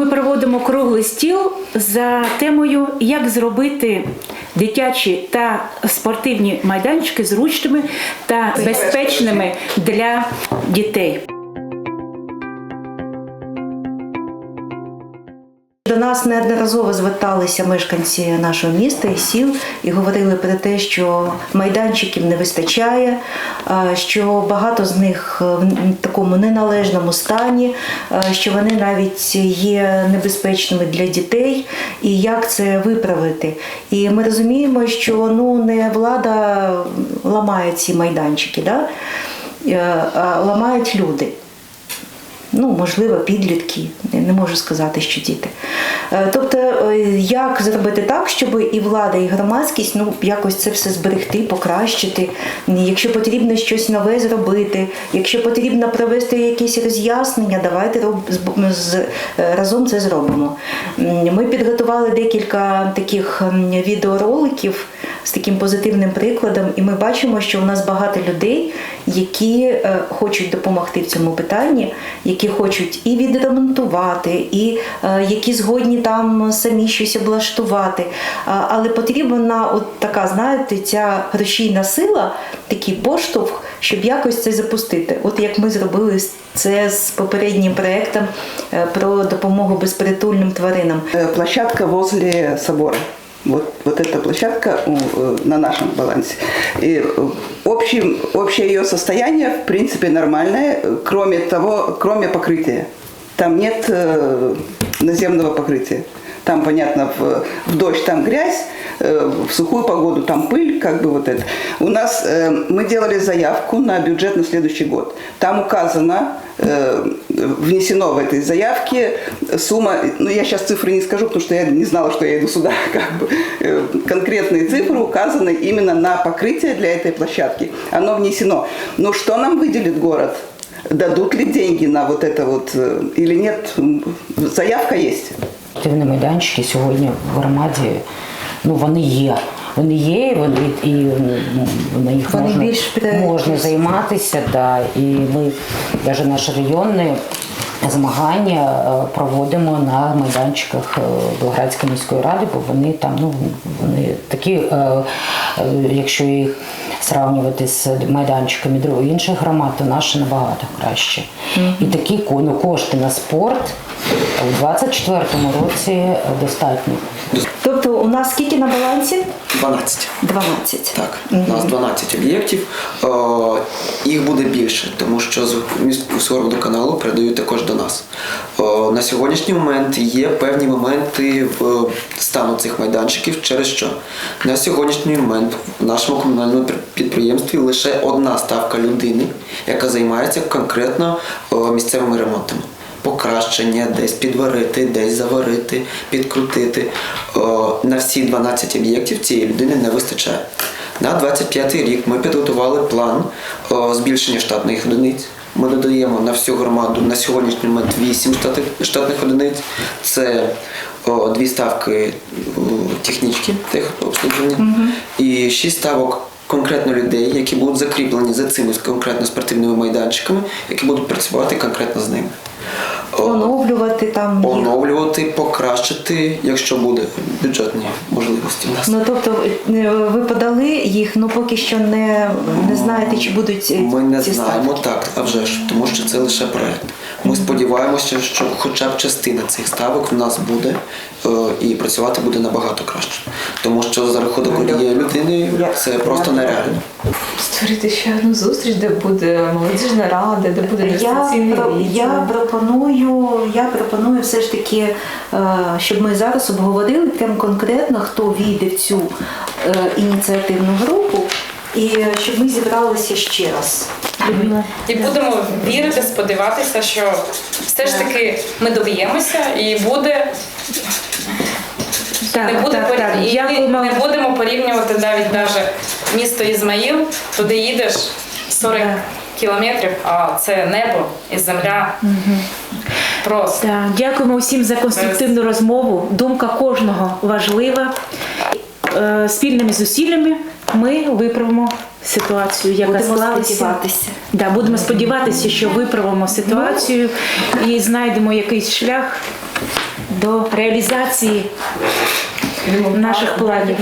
ми проводимо круглий стіл за темою, як зробити дитячі та спортивні майданчики зручними та безпечними для дітей. До нас неодноразово зверталися мешканці нашого міста і сіл і говорили про те, що майданчиків не вистачає, що багато з них в такому неналежному стані, що вони навіть є небезпечними для дітей, і як це виправити. І ми розуміємо, що ну не влада ламає ці майданчики, да? Е, ламають люди. Ну, можливо, підлітки, не можу сказати, що діти. Е, Тобто, е, як зробити так, щоб і влада, і громадськість ну, якось це все зберегти, покращити. Якщо потрібно щось нове зробити, якщо потрібно провести якісь роз'яснення, давайте роб- е, разом це зробимо. Ми підготували декілька таких відеороликів з таким позитивним прикладом, і ми бачимо, що у нас багато людей, які е, хочуть допомогти в цьому питанні, які хочуть і відремонтувати, і е, які згодні там самі щось облаштувати. Але потрібна от така, знаєте, ця грошійна сила, такий поштовх, щоб якось це запустити. От як ми зробили це з попереднім проектом е, про допомогу безпритульним тваринам. Площадка возле собора. Вот, вот эта площадка у, э, на нашем балансе. И э, общем, общее ее состояние, в принципе, нормальное, э, кроме того, кроме покрытия. Там нет э, наземного покрытия. Там, понятно, в, в дождь там грязь, э, в сухую погоду там пыль, как бы вот это. У нас э, мы делали заявку на бюджет на следующий год. Там указано, э, внесено в этой заявке сумма, ну я сейчас цифры не скажу, потому что я не знала, что я иду сюда, как бы. Э, Конкретные цифры указаны именно на покрытие для этой площадки. Оно внесено. Но что нам выделит город? Дадут ли деньги на вот это вот э, или нет? Заявка есть. Спортивні майданчики сьогодні в громаді, ну вони є. Вони є, і вони і ну, на їх Вони можна, більш можна займатися, да. І ми навіть наше районне змагання е, проводимо на майданчиках е, Белградської міської ради, бо вони там, ну вони такі, е, якщо їх сравнювати з майданчиками інших громад, то наші набагато краще. І такі ну, кошти на спорт у 24-му році достатньо. Тобто у нас скільки на балансі? 12. 12. Так, у нас 12 об'єктів. Е, Їх буде більше, тому що з міського водоканалу передають також до нас. Е, На сьогоднішній момент є певні моменти в стану цих майданчиків, через що на сьогоднішній момент в нашому комунальному підприємстві лише одна ставка людини, яка займається конкретно е, місцевими ремонтами. Покращення, десь підварити, десь заварити, підкрутити. Е, На всі 12 об'єктів цієї людини не вистачає. На 25 рік ми підготували план збільшення штатних одиниць. Ми додаємо на всю громаду на сьогоднішній момент 8 штати- штатних одиниць. Це о, дві ставки технічки техобслуговування і шість ставок конкретно людей, які будуть закріплені за цими конкретно спортивними майданчиками, які будуть працювати конкретно з ними. Оновлювати там. Оновлювати, покращити, якщо буде бюджетні можливості в нас. Ну тобто е, ви подали їх, ну поки що не, не знаєте, чи будуть Ми не ці знаємо ставки. так, а вже ж, тому що це лише проект. Ми сподіваємося, що хоча б частина цих ставок в нас буде е, і працювати буде набагато краще. Тому що за рахунок однієї людини це просто нереально. Створити ще одну зустріч, де буде молодіжна рада, де буде Я, дистанційний про- я пропоную, я пропоную все ж таки, е, щоб ми зараз обговорили прям конкретно, хто війде в цю е, ініціативну групу, і щоб ми зібралися ще раз. І будемо вірити, сподіватися, що все ж таки ми доб'ємося і буде Так, не буде так, порів- так. і ми Дякуємо. не будемо порівнювати навіть даже місто Ізмаїл, туди їдеш 40 кілометрів, а це небо і земля. Просто. Так, дякуємо всім за конструктивну розмову. Думка кожного важлива. Е, Спільними зусиллями ми виправимо ситуацію, яка Будемо склалася. сподіватися. Да, будемо сподіватися, що виправимо ситуацію і знайдемо якийсь шлях до реалізації наших планів.